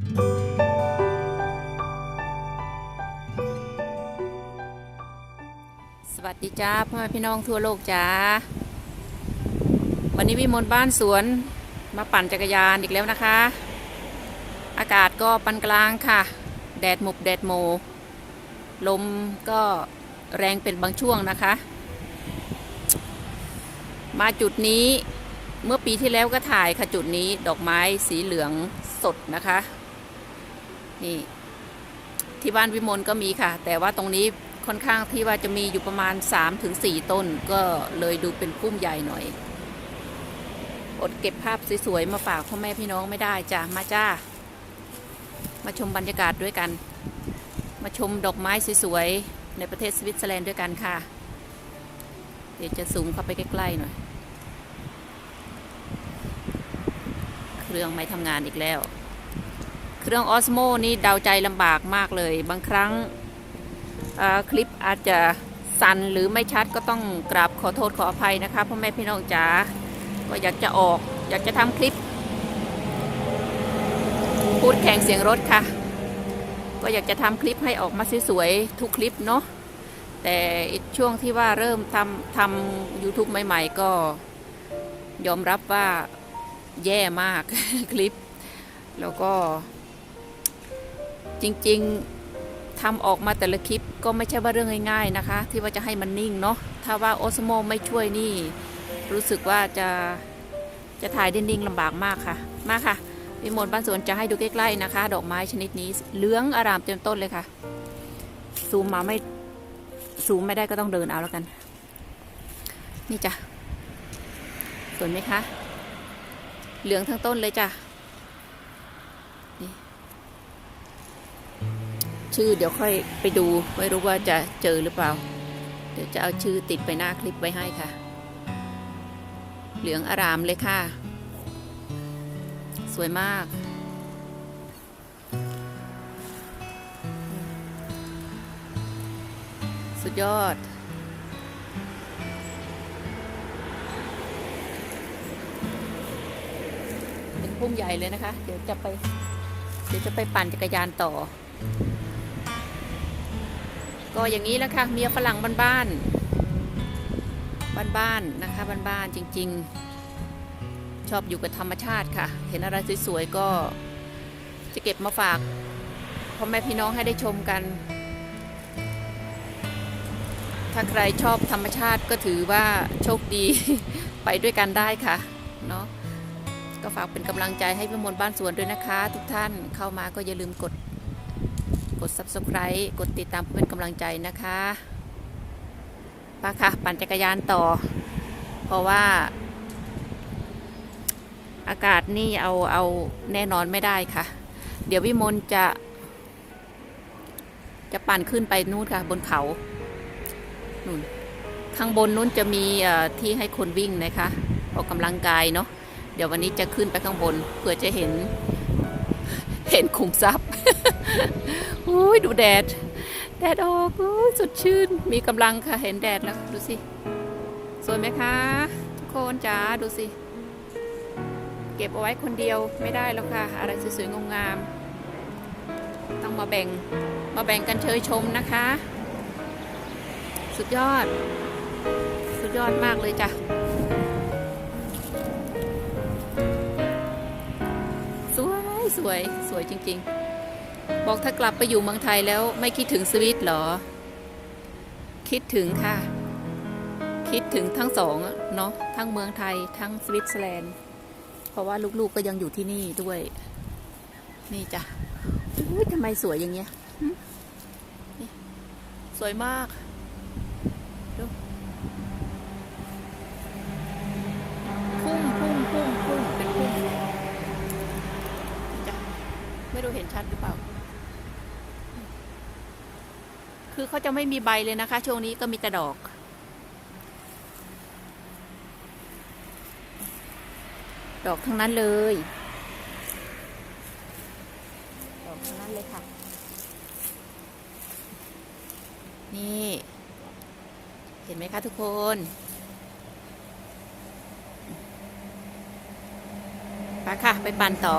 สวัสดีจ้าพ่อพี่น้องทั่วโลกจ้า วันนี้วิมลบ้านสวนมาปั่นจักรยานอีกแล้วนะคะ อากาศก็ปานกลางค่ะ แดดหมุบแดดโม ลมก็แรงเป็นบางช่วงนะคะ มาจุดนี้เมื่อปีที่แล้วก็ถ่ายค่ะจุดนี้ดอกไม้สีเหลืองสดนะคะ นี่ ที่บ้านวิมลก็มีค่ะ แต่ว่าตรงนี้ค่อนข้างที่ว่าจะมีอยู่ประมาณ 3-4 ต้น ก็เลยดูเป็นพุ่มใหญ่หน่อย อดเก็บภาพสวยๆ มาฝากพ่อแม่พี่น้องไม่ได้จ้ะมาจ้า มาชมบรรยากาศด้วยกัน มาชมดอกไม้สวยๆ ในประเทศสวิตเซอร์แลนด์ด้วยกันค่ะ เดี๋ยวจะซูมเข้าไปใกล้ๆหน่อย เครื่องไม่ทำงานอีกแล้ว เครื่องออสโมนี่เดาใจลำบากมากเลย บางครั้งคลิปอาจจะสั่นหรือไม่ชัดก็ต้องกราบขอโทษขออภัยนะคะพ่อแม่พี่น้องจ๋าก็อยากจะออก อยากจะทำคลิป พูดแข่งเสียงรถค่ะ ก็อยากจะทำคลิปให้ออกมาสวยๆทุกคลิปเนาะแต่ช่วงที่ว่าเริ่มทำทำ YouTube ใหม่ๆ ก็ยอมรับว่าแย่มากคลิป แล้วก็ จริงๆทำออกมาแต่ละคลิปก็ไม่ใช่ว่าเรื่องง่าย ๆนะคะ ที่ว่าจะให้มันนิ่งเนาะถ้าว่าโอสโมไม่ช่วยนี่ รู้สึกว่าจะจะถ่ายได้นิ่งลำบากมากค่ะ มาค่ะวิมลบ้านสวนจะให้ดูใกล้ๆนะคะ ดอกไม้ชนิดนี้เหลืองอารามเต็มต้นเลยค่ะซูมมาไม่ซูมไม่ได้ก็ต้องเดินเอาแล้วกัน นี่จ้ะสวยไหมคะ เหลืองทั้งต้นเลยจ้ะ ชื่อเดี๋ยวค่อยไปดู ไม่รู้ว่าจะเจอหรือเปล่า เดี๋ยวจะเอาชื่อติดไปหน้าคลิปไว้ให้ค่ะ เหลืองอารามเลยค่ะ สวยมาก สุดยอดเป็นพุ่มใหญ่เลยนะคะ เดี๋ยวจะไป เดี๋ยวจะไปปั่นจักรยานต่อ ก็อย่างนี้แหละค่ะเมียฝรั่งบ้านๆบ้านๆนะคะบ้านๆจริง ๆ ชอบอยู่กับธรรมชาติค่ะ เห็นอะไรสวยๆก็จะเก็บมาฝากพ่อแม่พี่น้องให้ได้ชมกัน ถ้าใครชอบธรรมชาติก็ถือว่าโชคดีไปด้วยกันได้ค่ะเนาะก็ฝากเป็นกำลังใจให้พิมลบ้านสวนด้วยนะคะ ทุกท่านเข้ามาก็อย่าลืมกด กด subscribe กดติดตามเพื่อเป็นกำลังใจนะคะไปค่ะปั่นจักรยานต่อ เพราะว่า อากาศนี่เอาเอาแน่นอนไม่ได้ค่ะ เดี๋ยววิมลจะ จะปั่นขึ้นไปนู่นค่ะ บนเขานู่นข้างบนนู้นจะมีที่ให้คนวิ่งนะคะออกกำลังกายเนาะเดี๋ยววันนี้จะขึ้นไปข้างบนเพื่อจะเห็นเห็นขุมทรัพย์ อุ้ยดูแดด แดดออกอุ้ยสดชื่น มีกำลังค่ะ เห็นแดดแล้ว ดูสิ สวยไหมคะ ทุกคนจ๋าดูสิ เก็บเอาไว้คนเดียวไม่ได้แล้วค่ะ อะไรสวยๆงามๆต้องมาแบ่ง มาแบ่งกันเชยชมนะคะ สุดยอด สุดยอดมากเลยจ้ะสวยสวย สวยจริง ๆ บอกถ้ากลับไปอยู่เมืองไทยแล้วไม่คิดถึงสวิตหรอ คิดถึงค่ะ คิดถึงทั้งสองเนาะทั้งเมืองไทยทั้งสวิตเซอร์แลนด์ เพราะว่าลูกๆก็ยังอยู่ที่นี่ด้วย นี่จ้ะอุ๊ยทำไมสวยอย่างเงี้ยสวยมากดูพุ่มพุ่มพุ่มพุ่มเป็นพุ่มจ้ะไม่รู้เห็นชัดหรือเปล่า คือเขาจะไม่มีใบเลยนะคะ ช่วงนี้ก็มีแต่ดอก ดอกทั้งนั้นเลย ดอกทั้งนั้นเลยค่ะ นี่ เห็นไหมคะทุกคนไปค่ะ ไปปั่นต่อ